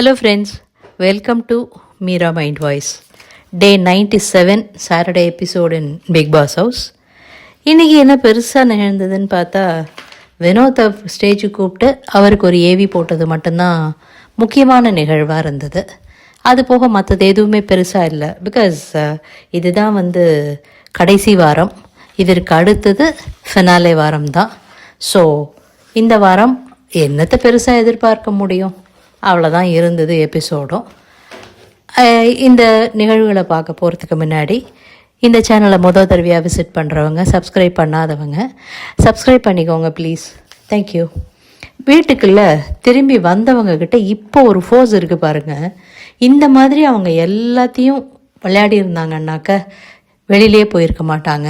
Hello friends welcome to Meera mind voice day ninety seven Saturday episode in Bigg Boss house இன்றைக்கி என்ன பெருசாக நிகழ்ந்ததுன்னு பார்த்தா வினோத்தை ஸ்டேஜுக்கு கூப்பிட்டு அவருக்கு ஒரு ஏவி போட்டது மட்டும்தான் முக்கியமான நிகழ்வாக இருந்தது. அது போக மற்றது எதுவுமே பெருசாக இல்லை. பிகாஸ் uh, இதுதான் வந்து கடைசி வாரம். இதற்கு அடுத்தது ஃபினாலே வாரம் தான் ஸோ இந்த வாரம் என்னத்தை பெருசாக எதிர்பார்க்க முடியும்? அவ்வளோதான் இருந்தது எபிசோடும் இந்த நிகழ்வுகளை பார்க்க போகிறதுக்கு முன்னாடி இந்த சேனலை முதல் தடவையாக விசிட் பண்ணுறவங்க சப்ஸ்கிரைப் பண்ணாதவங்க சப்ஸ்கிரைப் பண்ணிக்கோங்க ப்ளீஸ் தேங்க்யூ வீட்டுக்குள்ளே திரும்பி வந்தவங்கக்கிட்ட இப்போ ஒரு ஃபோர்ஸ் இருக்குது பாருங்கள் இந்த மாதிரி அவங்க எல்லாத்தையும் விளையாடி இருந்தாங்கன்னாக்க வெளியிலே போயிருக்க மாட்டாங்க.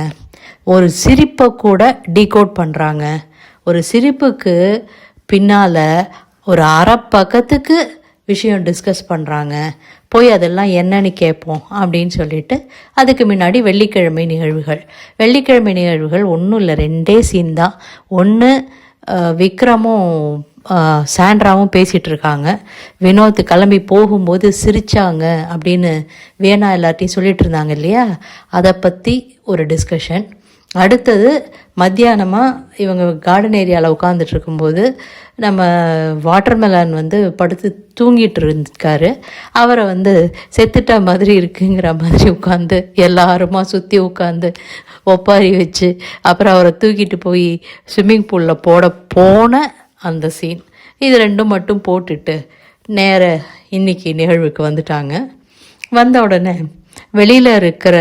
ஒரு சிரிப்பை கூட டீகோட் பண்ணுறாங்க ஒரு சிரிப்புக்கு பின்னால் ஒரு அரை பக்கத்துக்கு விஷயம் டிஸ்கஸ் பண்ணுறாங்க போய் அதெல்லாம் என்னன்னு கேட்போம் அப்படின்னு சொல்லிட்டு அதுக்கு முன்னாடி வெள்ளிக்கிழமை நிகழ்வுகள். வெள்ளிக்கிழமை நிகழ்வுகள் ஒன்றும் இல்லை ரெண்டே சீன் தான். ஒன்று விக்ரமும் சாண்ட்ராவும் பேசிகிட்டு இருக்காங்க. வினோத் கிளம்பி போகும்போது சிரித்தாங்க அப்படின்னு வேணா எல்லார்ட்டையும் சொல்லிட்டு இருந்தாங்க இல்லையா? அதை பற்றி ஒரு டிஸ்கஷன் அடுத்தது மத்தியானமாக இவங்க கார்டன் ஏரியாவில் உட்காந்துட்டு இருக்கும்போது நம்ம வாட்டர்மெலன் வந்து படுத்து தூங்கிட்டு இருந்திருக்காரு. அவரை வந்து செத்துட்ட மாதிரி இருக்குங்கிற மாதிரி உட்காந்து எல்லாருமா சுற்றி உட்காந்து ஒப்பாரி வச்சு அப்புறம் அவரை தூக்கிட்டு போய் ஸ்விம்மிங் பூலில் போட போன அந்த சீன் இது ரெண்டும் மட்டும் போட்டுட்டு நேர இன்னைக்கு நிகழ்வுக்கு வந்துட்டாங்க. வந்த உடனே வெளியில் இருக்கிற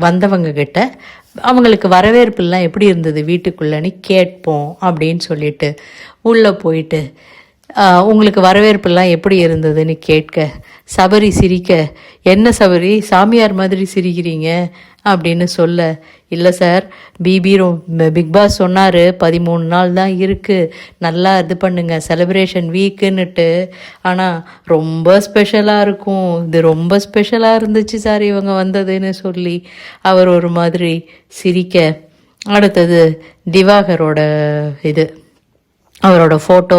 வந்தவங்க கிட்ட அவங்களுக்கு வரவேற்புலாம் எப்படி இருந்தது? வீட்டுக்குள்ளேன்னு கேட்போம் அப்படின்னு சொல்லிட்டு உள்ளே போயிட்டு உங்களுக்கு வரவேற்புலாம் எப்படி இருந்ததுன்னு கேட்க சபரி சிரிக்க என்ன சபரி? சாமியார் மாதிரி சிரிக்கிறீங்க? அப்படின்னு சொல்ல இல்லை சார் பிபி பிக் பாஸ் சொன்னார் பதிமூணு நாள் தான் இருக்குது நல்லா இது பண்ணுங்க செலிப்ரேஷன் வீக்குன்னுட்டு ஆனால் ரொம்ப ஸ்பெஷலாக இருக்கும் இது ரொம்ப ஸ்பெஷலாக இருந்துச்சு சார் இவங்க வந்ததுன்னு சொல்லி அவர் ஒரு மாதிரி சிரிக்க. அடுத்தது திவாகரோட இது. அவரோட ஃபோட்டோ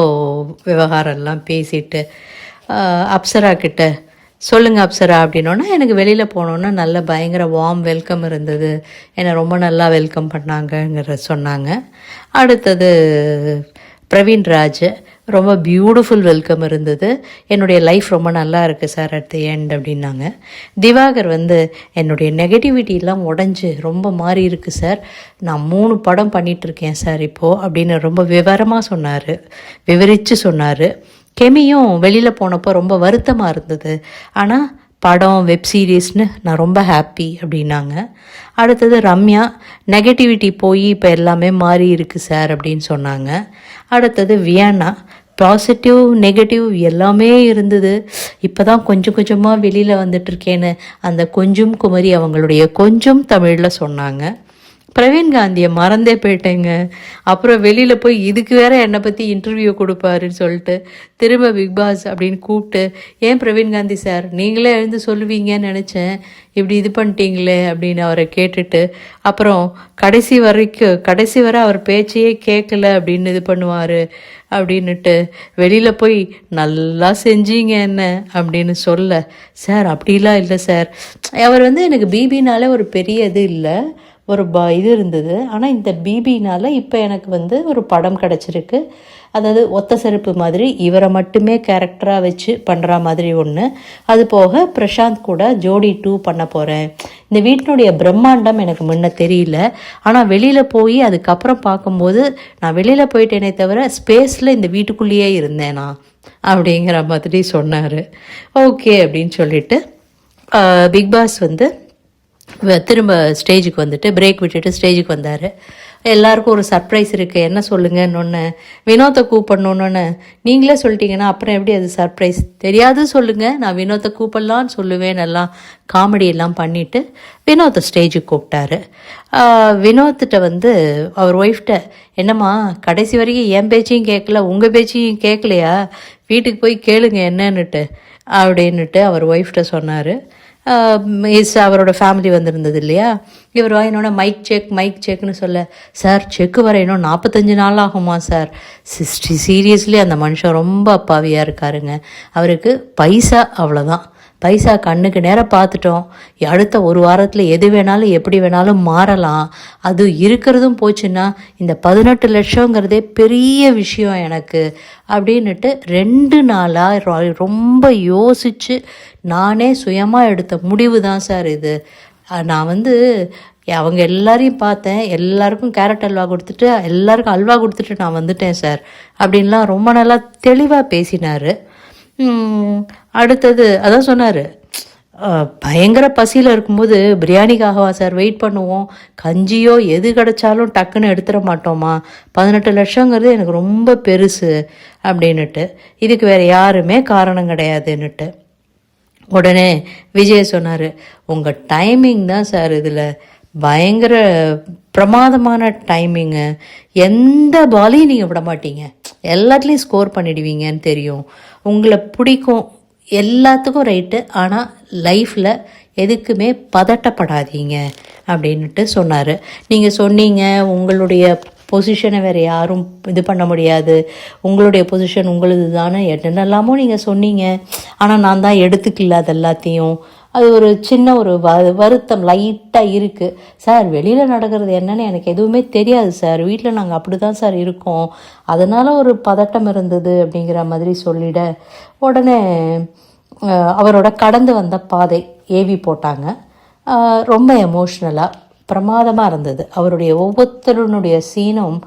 விவகாரம்லாம் பேசிட்டு அப்சரா கிட்ட சொல்லுங்கள் அப்சரா அப்படின்னோன்னா எனக்கு வெளியில் போனோன்னா நல்ல பயங்கர வார்ம் வெல்கம் இருந்தது. என்னை ரொம்ப நல்லா வெல்கம் பண்ணாங்கங்கிற சொன்னாங்க. அடுத்தது பிரவீன்ராஜ் ரொம்ப பியூட்டிஃபுல் வெல்கம் இருந்தது. என்னுடைய லைஃப் ரொம்ப நல்லா இருக்குது சார் அட் தி எண்ட் அப்படின்னாங்க. திவாகர் வந்து என்னுடைய நெகட்டிவிட்டிலாம் உடஞ்சி ரொம்ப மாறி இருக்கு சார் நான் மூணு படம் பண்ணிகிட்ருக்கேன் சார் இப்போது அப்படின்னு ரொம்ப விவரமாக சொன்னார். விவரித்து சொன்னார். கெமியும் வெளியில் போனப்போ ரொம்ப வருத்தமாக இருந்தது. ஆனால் படம் வெப் சீரிஸ்னு நான் ரொம்ப ஹாப்பி அப்படின்னாங்க. அடுத்தது ரம்யா நெகட்டிவிட்டி போய் இப்போ எல்லாமே மாறி இருக்குது சார் அப்படின்னு சொன்னாங்க. அடுத்தது வியானா பாசிட்டிவ் நெகட்டிவ் எல்லாமே இருந்தது. இப்போ தான் கொஞ்சம் கொஞ்சமாக வெளியில் வந்துட்டுருக்கேன்னு அந்த கொஞ்சம் குமரி அவங்களுடைய கொஞ்சம் தமிழில் சொன்னாங்க. பிரவீன் காந்தியை மறந்தே போயிட்டேங்க. அப்புறம் வெளியில் போய் இதுக்கு வேற என்னை பற்றி இன்டர்வியூ கொடுப்பாருன்னு சொல்லிட்டு திரும்ப பிக் பாஸ் அப்படின்னு கூப்பிட்டு ஏன் பிரவீன் காந்தி சார் நீங்களே எழுந்து சொல்லுவீங்கன்னு நினச்சேன். இப்படி இது பண்ணிட்டீங்களே அப்படின்னு அவரை கேட்டுட்டு அப்புறம் கடைசி வரைக்கும் கடைசி வரை அவர் பேச்சையே கேட்கல அப்படின்னு இது பண்ணுவார் அப்படின்னுட்டு வெளியில் போய் நல்லா செஞ்சீங்க என்ன? அப்படின்னு சொல்ல சார் அப்படிலாம் இல்லை சார். அவர் வந்து எனக்கு பிபினாலே ஒரு பெரிய இது இல்லை. ஒரு ப இது இருந்தது. ஆனால் இந்த பிபினால் இப்போ எனக்கு வந்து ஒரு படம் கிடச்சிருக்கு. அதாவது ஒத்த செருப்பு மாதிரி இவரை மட்டுமே கேரக்டராக வச்சு பண்ணுற மாதிரி ஒன்று அது போக பிரசாந்த் கூட ஜோடி டூ பண்ண போகிறேன் இந்த வீட்டினுடைய பிரம்மாண்டம் எனக்கு முன்ன தெரியல. ஆனால் வெளியில் போய் அதுக்கப்புறம் பார்க்கும்போது நான் வெளியில் போயிட்டேனே தவிர ஸ்பேஸில் இந்த வீட்டுக்குள்ளேயே இருந்தேன் நான். அப்படிங்கிற மாதிரி சொன்னார். ஓகே அப்படின்னு சொல்லிட்டு பிக் பாஸ் வந்து திரும்ப ஸ்டேஜுக்கு வந்துட்டு பிரேக் விட்டுட்டு ஸ்டேஜுக்கு வந்தார். எல்லாருக்கும் ஒரு சர்ப்ரைஸ் இருக்குது என்ன சொல்லுங்கன்னு வினோத்தை கூப்பிடணுன்னு நீங்களே சொல்லிட்டீங்கன்னா அப்புறம் எப்படி அது சர்ப்ரைஸ் தெரியாது சொல்லுங்கள் நான் வினோத்தை கூப்பிடலான்னு சொல்லுவேன். எல்லாம் காமெடி எல்லாம் பண்ணிவிட்டு வினோத்தை ஸ்டேஜுக்கு கூப்பிட்டாரு. வினோத்திட்ட வந்து அவர் ஒய்ஃப்ட்ட என்னம்மா கடைசி வரைக்கும் என் பேச்சையும் கேட்கல உங்கள் பேச்சையும் கேட்கலையா? வீட்டுக்கு போய் கேளுங்க என்னன்னுட்டு அப்படின்னுட்டு அவர் ஒய்ஃப்ட்ட சொன்னார். இஸ் அவரோட ஃபேமிலி வந்திருந்தது இல்லையா? இவர் என்னோட மைக் செக் மைக் செக்னு சொல்ல சார் செக்கு வர இன்னும் நாற்பத்தஞ்சு நாள் ஆகுமா சார்? சிஸ்டி சீரியஸ்லி அந்த மனுஷன் ரொம்ப அப்பாவியாக இருக்காருங்க. அவருக்கு பைசா அவ்வளோதான் பைசா கண்ணுக்கு நேரம் பார்த்துட்டோம் அடுத்த ஒரு வாரத்தில் எது வேணாலும் எப்படி வேணாலும் மாறலாம். அது இருக்கிறதும் போச்சுன்னா இந்த பதினெட்டு லட்சங்கிறதே பெரிய விஷயம் எனக்கு. அப்படின்னுட்டு ரெண்டு நாளாக ரொம்ப யோசித்து நானே சுயமாக எடுத்த முடிவு தான் சார் இது. நான் வந்து அவங்க எல்லாரையும் பார்த்தேன். எல்லாருக்கும் கேரட் அல்வா கொடுத்துட்டு எல்லாருக்கும் அல்வா கொடுத்துட்டு நான் வந்துட்டேன் சார். அப்படின்லாம் ரொம்ப நல்லா தெளிவாக பேசினார். அடுத்தது அதான் சொன்னார். பயங்கர பசியில் இருக்கும்போது பிரியாணிக்காகவா சார் வெயிட் பண்ணுவோம். கஞ்சியோ எது கிடைச்சாலும் டக்குன்னு எடுத்துட மாட்டோமா? பதினெட்டு லட்சங்கிறது எனக்கு ரொம்ப பெருசு அப்படின்னுட்டு. இதுக்கு வேறு யாருமே காரணம் கிடையாதுன்னுட்டு. உடனே விஜய் சொன்னார் உங்கள் டைமிங் தான் சார் இதில் பயங்கர பிரமாதமான டைமிங்கு எந்த பாலையும் நீங்கள் விட மாட்டீங்க. எல்லாத்துலேயும் ஸ்கோர் பண்ணிடுவீங்கன்னு தெரியும். உங்களை பிடிக்கும் எல்லாத்துக்கும் ரைட்டு ஆனால் லைஃப்பில் எதுக்குமே பதட்டப்படாதீங்க அப்படின்ட்டு சொன்னார். நீங்கள் சொன்னீங்க உங்களுடைய பொசிஷனை வேறு யாரும் இது பண்ண முடியாது. உங்களுடைய பொசிஷன் உங்களுது தானே என்னென்னலாமோ நீங்கள் சொன்னீங்க. ஆனால் நான் தான் எடுத்துக்கல அது எல்லாத்தையும் அது ஒரு சின்ன ஒரு வ வருத்தம் லைட்டாக இருக்குது சார் வெளியில் நடக்கிறது என்னன்னு எனக்கு எதுவுமே தெரியாது சார். வீட்டில் நாங்கள் அப்படி தான் சார் இருக்கோம். அதனால் ஒரு பதட்டம் இருந்தது அப்படிங்கிற மாதிரி சொல்லிட உடனே அவரோட கடந்து வந்த பாதை ஏவி போட்டாங்க. ரொம்ப எமோஷ்னலாக பிரமாதமாக இருந்தது. அவருடைய ஒவ்வொருத்தருனுடைய சீனும்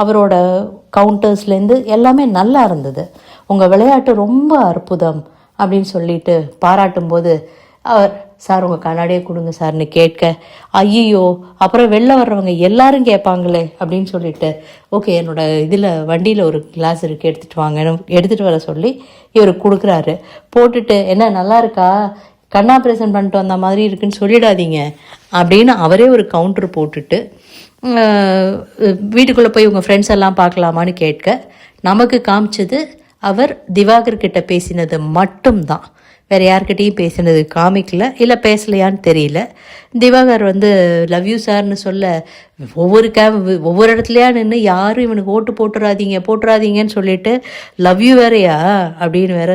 அவரோட கவுண்டர்ஸ்லேருந்து எல்லாமே நல்லா இருந்தது. உங்கள் விளையாட்டு ரொம்ப அற்புதம் அப்படின்னு சொல்லிட்டு பாராட்டும்போது அவர் சார் உங்கள் கண்ணாடியே கொடுங்க சார்னு கேட்க. ஐயோ அப்புறம் வெளில வர்றவங்க எல்லாரும் கேட்பாங்களே அப்படின்னு சொல்லிட்டு ஓகே என்னோட இதில் வண்டியில் ஒரு கிளாஸ் இருக்குது எடுத்துகிட்டு வாங்கன்னு எடுத்துகிட்டு வர சொல்லி இவர் கொடுக்குறாரு. போட்டுட்டு என்ன நல்லா இருக்கா? கண் ஆப்ரேஷன் பண்ணிட்டு வந்த மாதிரி இருக்குன்னு சொல்லிடாதீங்க அப்படின்னு அவரே ஒரு கவுண்டர் போட்டுட்டு வீட்டுக்குள்ளே போய் உங்கள் ஃப்ரெண்ட்ஸ் எல்லாம் பார்க்கலாமான்னு கேட்க நமக்கு காமிச்சது அவர் திவாகர் கிட்ட பேசினது மட்டும்தான். வேறு யார்கிட்டயும் பேசினது காமிக்கல இல்லை பேசலையான்னு தெரியல. திவாகர் வந்து லவ் யூ சார்னு சொல்ல ஒவ்வொரு கே ஒவ்வொரு இடத்துலையா நின்று யாரும் இவனுக்கு ஓட்டு போட்டுறாதீங்க போட்டுறாதீங்கன்னு சொல்லிட்டு லவ் யூ வேறயா? அப்படின்னு வேற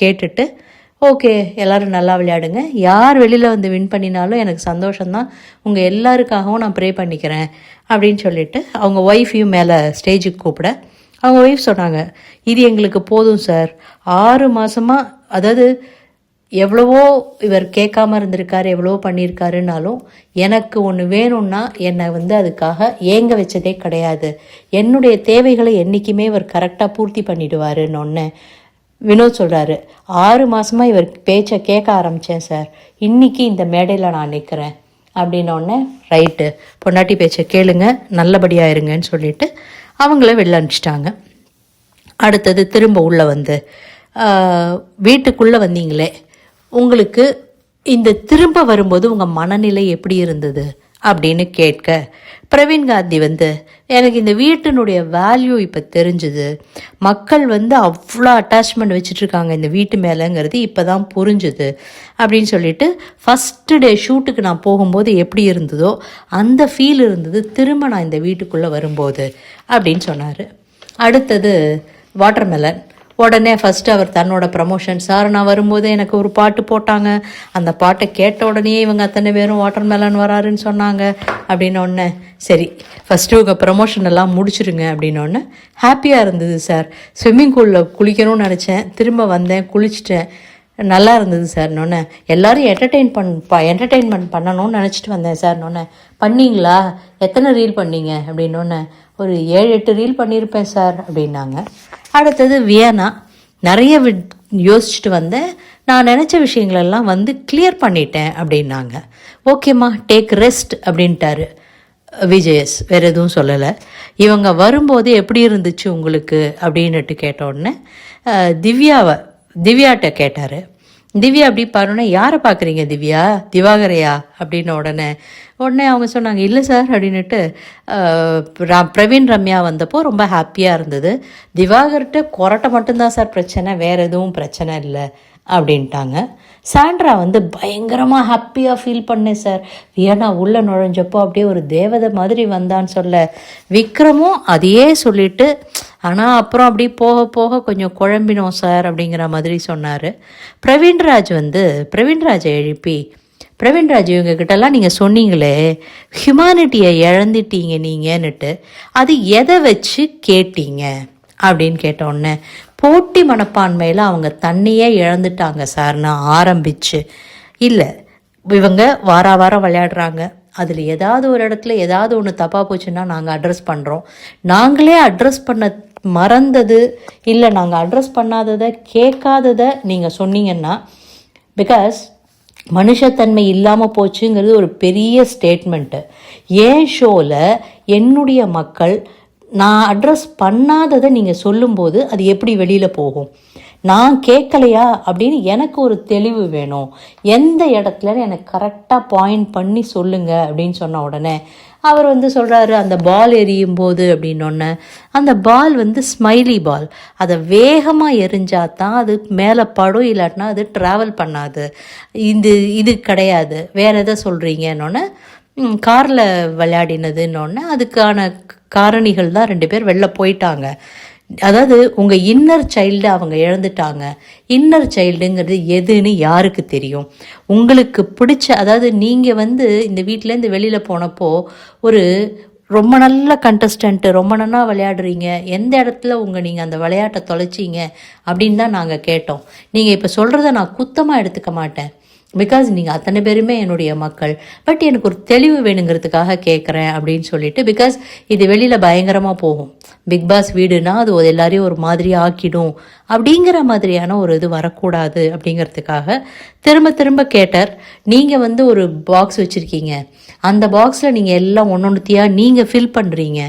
கேட்டுட்டு ஓகே எல்லோரும் நல்லா விளையாடுங்க. யார் வெளியில் வந்து வின் பண்ணினாலும் எனக்கு சந்தோஷம்தான். உங்கள் எல்லாருக்காகவும் நான் ப்ரே பண்ணிக்கிறேன். அப்படின்னு சொல்லிட்டு அவங்க ஒய்ஃபையும் மேலே ஸ்டேஜுக்கு கூப்பிட அவங்க ஒய்ஃப் சொன்னாங்க இது எங்களுக்கு போதும் சார் ஆறு மாதமாக அதாவது எவ்வளவோ இவர் கேட்காம இருந்திருக்காரு எவ்வளவோ பண்ணியிருக்காருனாலும் எனக்கு ஒன்று வேணும்னா என்னை வந்து அதுக்காக ஏங்க வச்சதே கிடையாது. என்னுடைய தேவைகளை என்றைக்குமே இவர் கரெக்டாக பூர்த்தி பண்ணிடுவாருன்னு ஒன்று வினோத் சொல்கிறாரு ஆறு மாதமாக இவர் பேச்சை கேட்க ஆரம்பித்தேன் சார். இன்றைக்கி இந்த மேடையில் நான் நிற்கிறேன் அப்படின்னோடனே ரைட்டு பொண்டாட்டி பேச்சை கேளுங்க நல்லபடியாக இருங்கன்னு சொல்லிட்டு அவங்கள வெளில அனுப்பிச்சிட்டாங்க. அடுத்தது திரும்ப உள்ளே வந்து வீட்டுக்குள்ளே வந்தீங்களே உங்களுக்கு இந்த திரும்ப வரும்போது உங்கள் மனநிலை எப்படி இருந்தது அப்படின்னு கேட்க பிரவீன் காந்தி வந்து எனக்கு இந்த வீட்டினுடைய வேல்யூ இப்போ தெரிஞ்சுது. மக்கள் வந்து அவ்வளோ அட்டாச்மெண்ட் வச்சுட்டு இருக்காங்க இந்த வீட்டு மேலேங்கிறது இப்போ தான் புரிஞ்சுது. அப்படின்னு சொல்லிட்டு ஃபஸ்ட்டு டே ஷூட்டுக்கு நான் போகும்போது எப்படி இருந்ததோ அந்த ஃபீல் இருந்தது திரும்ப நான் இந்த வீட்டுக்குள்ளே வரும்போது அப்படின்னு சொன்னார். அடுத்தது வாட்டர்மெலன் உடனே ஃபஸ்ட்டு அவர் தன்னோட ப்ரமோஷன் சார் நான் வரும்போது எனக்கு ஒரு பாட்டு போட்டாங்க. அந்த பாட்டை கேட்ட உடனே இவங்க அத்தனை பேரும் வாட்டர் மேலன் வராருன்னு சொன்னாங்க. அப்படின்னு ஒன்று சரி ஃபஸ்ட்டு உங்கள் ப்ரமோஷன் எல்லாம் முடிச்சிருங்க அப்படின்னு ஹாப்பியாக இருந்தது சார் ஸ்விம்மிங் பூலில் குளிக்கணும்னு நினச்சேன். திரும்ப வந்தேன் குளிச்சிட்டேன். நல்லா இருந்தது சார் நொன்னே எல்லாரும் என்டர்டெயின் பண் என்டர்டெயின்மெண்ட் பண்ணணும்னு நினச்சிட்டு வந்தேன் சார் நொன்னே பண்ணிங்களா? எத்தனை ரீல் பண்ணீங்க? அப்படின்னொன்னே ஒரு ஏழு எட்டு ரீல் பண்ணியிருப்பேன் சார் அப்படின்னாங்க. அடுத்தது வியனா நிறைய வி- யோசிச்சுட்டு வந்தேன். நான் நினச்ச விஷயங்களெல்லாம் வந்து கிளியர் பண்ணிட்டேன் அப்படின்னாங்க. ஓகேம்மா டேக் ரெஸ்ட் அப்படின்ட்டாரு விஜயஸ். வேற எதுவும் சொல்லலை. இவங்க வரும்போது எப்படி இருந்துச்சு உங்களுக்கு? அப்படின்னுட்டு கேட்ட உடனே திவ்யாவை திவ்யாட்ட கேட்டார். திவ்யா அப்படி பாருன்னா யாரை பார்க்குறீங்க திவ்யா? திவாகரையா? அப்படின்ன உடனே உடனே அவங்க சொன்னாங்க இல்லை சார் அப்படின்னுட்டு பிரவீன் ரம்யா வந்தப்போ ரொம்ப ஹாப்பியாக இருந்தது. திவாகர்கிட்ட கொரட்டை மட்டும்தான் சார் பிரச்சனை வேறு எதுவும் பிரச்சனை இல்லை அப்படின்ட்டாங்க. சாண்ட்ரா வந்து பயங்கரமாக ஹாப்பியாக ஃபீல் பண்ணேன் சார் வியனா உள்ளே நுழைஞ்சப்போ அப்படியே ஒரு தேவதை மாதிரி வந்தான்னு சொல்ல. விக்ரமும் அதையே சொல்லிட்டு ஆனால் அப்புறம் அப்படி போக போக கொஞ்சம் குழம்பினோம் சார் அப்படிங்கிற மாதிரி சொன்னார். பிரவீன்ராஜ் வந்து பிரவீன்ராஜை எழுப்பி பிரவீன்ராஜ் இவங்க கிட்டலாம் நீங்கள் சொன்னீங்களே ஹியூமானிட்டியை இழந்துட்டீங்க நீங்கன்னுட்டு அது எதை வச்சு கேட்டீங்க? அப்படின்னு கேட்டோன்னே போட்டி மனப்பான்மையில் அவங்க தண்ணியே இழந்துட்டாங்க சார்னு ஆரம்பிச்சு. இல்லை இவங்க வார வாரம் விளையாடுறாங்க. அதில் ஏதாவது ஒரு இடத்துல ஏதாவது ஒன்று தப்பாக போச்சுன்னா நாங்கள் அட்ரஸ் பண்ணுறோம் நாங்களே அட்ரஸ் பண்ண மறந்தது. இல்லை நாங்கள் அட்ரஸ் பண்ணாததை கேட்காததை நீங்கள் சொன்னீங்கன்னா பிகாஸ் மனுஷத்தன்மை இல்லாமல் போச்சுங்கிறது ஒரு பெரிய ஸ்டேட்மெண்ட்டு ஏன் ஷோவில் என்னுடைய மக்கள் நான் அட்ரஸ் பண்ணாததை நீங்கள் சொல்லும்போது அது எப்படி வெளியில் போகும்? நான் கேட்கலையா? அப்படின்னு எனக்கு ஒரு தெளிவு வேணும். எந்த இடத்துல எனக்கு கரெக்டாக பாயிண்ட் பண்ணி சொல்லுங்க? அப்படின்னு சொன்ன உடனே அவர் வந்து சொல்கிறாரு அந்த பால் எரியும் போது அப்படின்னொன்னே அந்த பால் வந்து ஸ்மைலி பால் அதை வேகமாக எரிஞ்சா தான் அது மேலே படும் இல்லாட்டினா அது ட்ராவல் பண்ணாது. இது இது கிடையாது. வேறு எதை சொல்கிறீங்கன்னொன்னே காரில் விளையாடினதுன்னொன்னே அதுக்கான காரணிகள் தான் ரெண்டு பேர் வெளில போயிட்டாங்க. அதாவது உங்கள் இன்னர் சைல்டு அவங்க இழந்துட்டாங்க. இன்னர் சைல்டுங்கிறது எதுன்னு யாருக்கு தெரியும்? உங்களுக்கு பிடிச்ச அதாவது நீங்கள் வந்து இந்த வீட்டிலேருந்து வெளியில் போனப்போ ஒரு ரொம்ப நல்ல கண்டஸ்டண்ட்டு ரொம்ப நல்லா விளையாடுறீங்க. எந்த இடத்துல உங்கள் நீங்கள் அந்த விளையாட்டை தொலைச்சிங்க அப்படின்னு தான் நாங்கள் கேட்டோம். நீங்கள் இப்போ சொல்கிறத நான் குத்தமாக எடுத்துக்க மாட்டேன். பிகாஸ் நீங்கள் அத்தனை பேருமே என்னுடைய மக்கள். பட் எனக்கு ஒரு தெளிவு வேணுங்கிறதுக்காக கேட்குறேன் அப்படின்னு சொல்லிட்டு பிகாஸ் இது வெளியில் பயங்கரமாக போகும். பிக் பாஸ் வீடுனா அது ஒரு எல்லாரையும் ஒரு மாதிரி ஆக்கிடும். அப்படிங்கிற மாதிரியான ஒரு இது வரக்கூடாது அப்படிங்கிறதுக்காக திரும்ப திரும்ப கேட்டார். நீங்கள் வந்து ஒரு பாக்ஸ் வச்சுருக்கீங்க. அந்த பாக்ஸில் நீங்கள் எல்லாம் ஒன்று ஒன்றுத்தியாக நீங்கள் ஃபில் பண்ணுறீங்க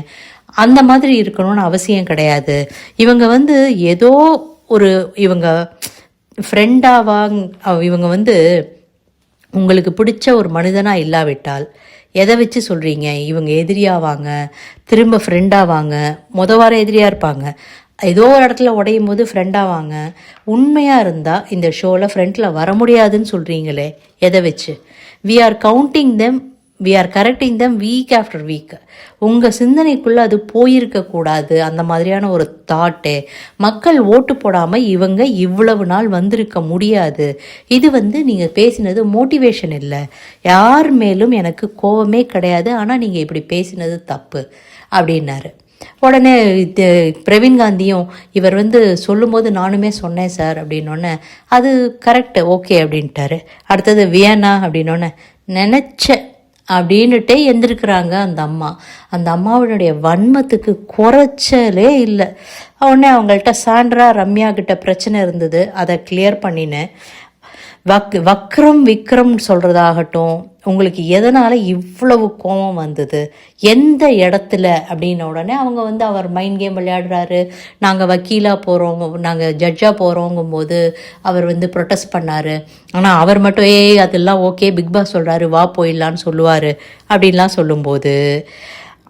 அந்த மாதிரி இருக்கணும்னு அவசியம் கிடையாது. இவங்க வந்து ஏதோ ஒரு இவங்க ஃப்ரெண்டாவாங் இவங்க வந்து உங்களுக்கு பிடிச்ச ஒரு மனிதனாக இல்லாவிட்டால் எதை வச்சு சொல்கிறீங்க இவங்க எதிரியாவாங்க திரும்ப ஃப்ரெண்டாவாங்க மொத வாரம் எதிரியாக இருப்பாங்க. ஏதோ ஒரு இடத்துல உடையும் போது ஃப்ரெண்டாவாங்க உண்மையாக இருந்தால் இந்த ஷோவில் ஃப்ரெண்டில் வர முடியாதுன்னு சொல்கிறீங்களே எதை வச்சு? We are counting them we are correcting them week after week உங்கள் சிந்தனைக்குள்ளே அது போயிருக்கக்கூடாது அந்த மாதிரியான ஒரு தாட்டு மக்கள் ஓட்டு போடாமல் இவங்க இவ்வளவு நாள் வந்திருக்க முடியாது. இது வந்து நீங்கள் பேசினது மோட்டிவேஷன் இல்லை. யார் மேலும் எனக்கு கோவமே கிடையாது. ஆனால் நீங்கள் இப்படி பேசினது தப்பு. அப்படின்னாரு. உடனே இது பிரவீன் காந்தியும் இவர் வந்து சொல்லும்போது நானுமே சொன்னேன் சார் அப்படின்னோடனே அது கரெக்ட் ஓகே அப்படின்ட்டாரு. அடுத்தது வியனா அப்படின்னோடனே நினச்ச அப்படின்னுட்டே எந்திருக்கிறாங்க அந்த அம்மா. அந்த அம்மாவினுடைய வன்மத்துக்கு குறைச்சலே இல்லை. உடனே அவங்கள்ட்ட சாண்ட்ரா ரம்யா கிட்ட பிரச்சனை இருந்தது. அதை கிளியர் பண்ணினேன். வக் வக்ரம் விக்ரம்னு சொல்கிறதாகட்டும் உங்களுக்கு எதனால் இவ்வளவு கோபம் வந்தது? எந்த இடத்துல? அப்படின்ன உடனே அவங்க வந்து அவர் மைண்ட் கேம் விளையாடுறாரு. நாங்கள் வக்கீலாக போகிறோங்க நாங்கள் ஜட்ஜாக போகிறோங்கும் போது அவர் வந்து ப்ரொட்டஸ்ட் பண்ணார். ஆனால் அவர் மட்டும் ஏய் அதெல்லாம் ஓகே பிக் பாஸ் சொல்கிறாரு வா போயிடலான்னு சொல்லுவார். அப்படின்லாம் சொல்லும்போது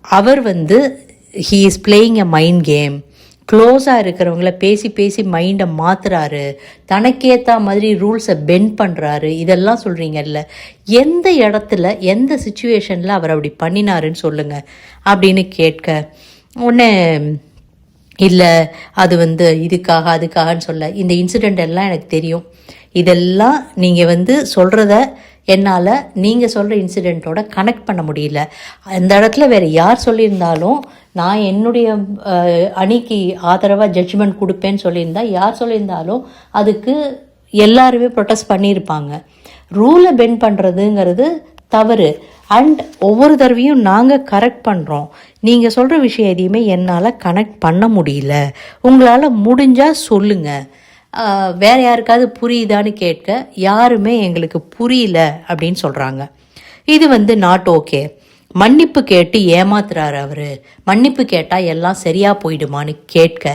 அவர் வந்து he is playing a mind game க்ளோஸாக இருக்கிறவங்கள பேசி பேசி மைண்டை மாற்றுறாரு தனக்கேற்ற மாதிரி ரூல்ஸை பெண்ட் பண்ணுறாரு இதெல்லாம் சொல்கிறீங்கல்ல எந்த இடத்துல எந்த சுச்சுவேஷனில் அவர் அப்படி பண்ணினாருன்னு சொல்லுங்கள் அப்படின்னு கேட்க உடனே இல்லை அது வந்து இதுக்காக அதுக்காகன்னு சொல்ல. இந்த இன்சிடெண்ட் எல்லாம் எனக்கு தெரியும். இதெல்லாம் நீங்கள் வந்து சொல்கிறத என்னால் நீங்கள் சொல்கிற இன்சிடெண்ட்டோட கனெக்ட் பண்ண முடியல. அந்த இடத்துல வேறு யார் சொல்லியிருந்தாலும் நான் என்னுடைய அணிக்கு ஆதரவாக ஜட்ஜ்மெண்ட் கொடுப்பேன்னு சொல்லியிருந்தா யார் சொல்லியிருந்தாலும் அதுக்கு எல்லாருமே ப்ரொட்டஸ்ட் பண்ணியிருப்பாங்க. ரூலை பெண்ட் பண்ணுறதுங்கிறது தவறு. அண்ட் ஒவ்வொரு தடவையும் நாங்கள் கரெக்ட் பண்ணுறோம் நீங்கள் சொல்கிற விஷயம் எதையுமே என்னால் கனெக்ட் பண்ண முடியல. உங்களால் முடிஞ்சால் சொல்லுங்கள் வேற யாருக்காவது புரியுதான்னு கேட்க யாருமே எங்களுக்கு புரியல அப்படின்னு சொல்கிறாங்க இது வந்து நாட் ஓகே மன்னிப்பு கேட்டு ஏமாத்துறாரு அவரு. மன்னிப்பு கேட்டால் எல்லாம் சரியாக போயிடுமான்னு கேட்க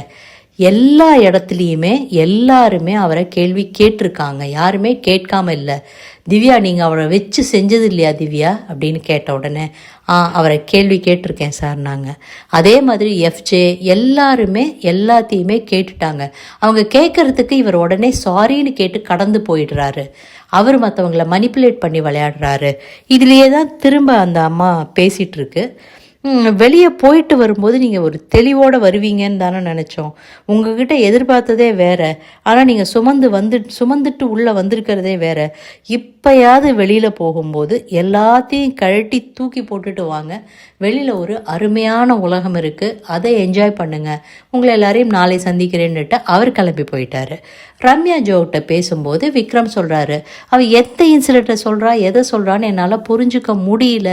எல்லா இடத்துலையுமே எல்லாருமே அவரை கேள்வி கேட்டிருக்காங்க. யாருமே கேட்காம இல்லை. திவ்யா நீங்கள் அவரை வச்சு செஞ்சது இல்லையா திவ்யா? அப்படின்னு கேட்ட உடனே ஆ அவரை கேள்வி கேட்டிருக்கேன் சார் நாங்கள் அதே மாதிரி எஃப்ஜே எல்லாருமே எல்லாத்தையுமே கேட்டுட்டாங்க. அவங்க கேட்கறதுக்கு இவர் உடனே சாரின்னு கேட்டு கடந்து போயிடுறாரு. அவர் மற்றவங்கள மணிப்புலேட் பண்ணி விளையாடுறாரு. இதுலேயே தான் திரும்ப அந்த அம்மா பேசிகிட்டு இருக்கு. வெளியே போயிட்டு வரும்போது நீங்கள் ஒரு தெளிவோடு வருவீங்கன்னு தானே நினச்சோம். உங்ககிட்ட எதிர்பார்த்ததே வேற. ஆனால் நீங்கள் சுமந்து வந்து சுமந்துட்டு உள்ளே வந்திருக்கிறதே வேற. இப்போயாவது வெளியில் போகும்போது எல்லாத்தையும் கழட்டி தூக்கி போட்டுட்டு வாங்க. வெளியில் ஒரு அருமையான உலகம் இருக்குது அதை என்ஜாய் பண்ணுங்கள் உங்களை எல்லாரையும் நாளை சந்திக்கிறேன்னுட்டு அவர் கிளம்பி போயிட்டாரு. ரம்யா ஜோகிட்ட பேசும்போது விக்ரம் சொல்கிறாரு அவள் எந்த இன்சிடெண்ட்டை சொல்கிறா எதை சொல்கிறான்னு என்னால் புரிஞ்சுக்க முடியல.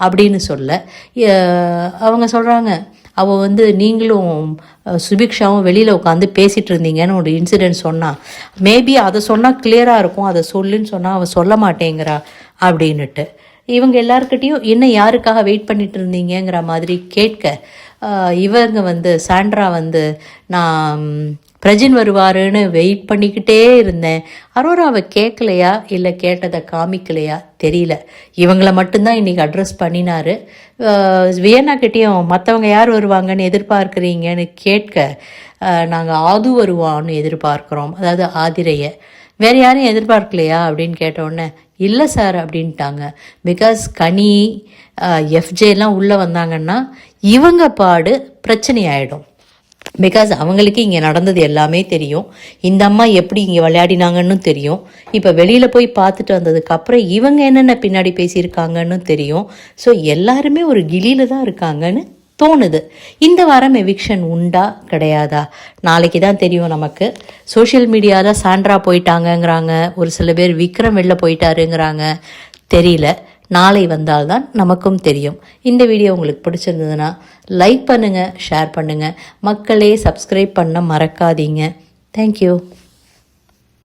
அப்படின்னு சொல்ல. அவங்க சொல்கிறாங்க அவள் வந்து நீங்களும் சுபிக்ஷாவும் வெளியில் உட்காந்து பேசிகிட்டு இருந்தீங்கன்னு ஒரு இன்சிடென்ட் சொன்னான் மேபி அதை சொன்னால் கிளியராக இருக்கும். அதை சொல்லுன்னு சொன்னால் அவள் சொல்ல மாட்டேங்கிறா அப்படின்னுட்டு. இவங்க எல்லாருக்கிட்டேயும் என்ன யாருக்காக வெயிட் பண்ணிட்டு இருந்தீங்கங்கிற மாதிரி கேட்க இவங்க வந்து சாண்ட்ரா வந்து நான் பிரஜின் வருவாருன்னு வெயிட் பண்ணிக்கிட்டே இருந்தேன். அரோராவை கேட்கலையா இல்லை கேட்டதை காமிக்கலையா? தெரியல. இவங்களை மட்டும்தான் இன்றைக்கி அட்ரஸ் பண்ணினாரு. வியன்னா கிட்டேயும் மற்றவங்க யார் வருவாங்கன்னு எதிர்பார்க்குறீங்கன்னு கேட்க நாங்கள் ஆது வருவான்னு எதிர்பார்க்குறோம். அதாவது ஆதிரைய. வேறு யாரும் எதிர்பார்க்கலையா? அப்படின்னு கேட்டவுடனே இல்லை சார் அப்படின்ட்டாங்க. பிகாஸ் கனி எஃப்ஜேலாம் உள்ளே வந்தாங்கன்னா இவங்க பாடு பிரச்சனை ஆகிடும் பிகாஸ் அவங்களுக்கு இங்கே நடந்தது எல்லாமே தெரியும். இந்த அம்மா எப்படி இங்கே விளையாடினாங்கன்னு தெரியும். இப்போ வெளியில் போய் பார்த்துட்டு வந்ததுக்கப்புறம் இவங்க என்னென்ன பின்னாடி பேசியிருக்காங்கன்னு தெரியும். ஸோ எல்லாருமே ஒரு கிளியில் தான் இருக்காங்கன்னு தோணுது. இந்த வாரம் எவிக்ஷன் உண்டா? கிடையாதா? நாளைக்கு தான் தெரியும் நமக்கு. சோஷியல் மீடியாவில் சாண்ட்ரா போயிட்டாங்கங்கிறாங்க. ஒரு சில பேர் விக்ரம் வெளில போயிட்டாருங்கிறாங்க. தெரியல. நாளை வந்தால்தான் நமக்கும் தெரியும். இந்த வீடியோ உங்களுக்கு பிடிச்சிருந்ததுன்னா லைக் பண்ணுங்கள் ஷேர் பண்ணுங்கள் மக்களே சப்ஸ்கிரைப் பண்ண மறக்காதீங்க. தேங்க்யூ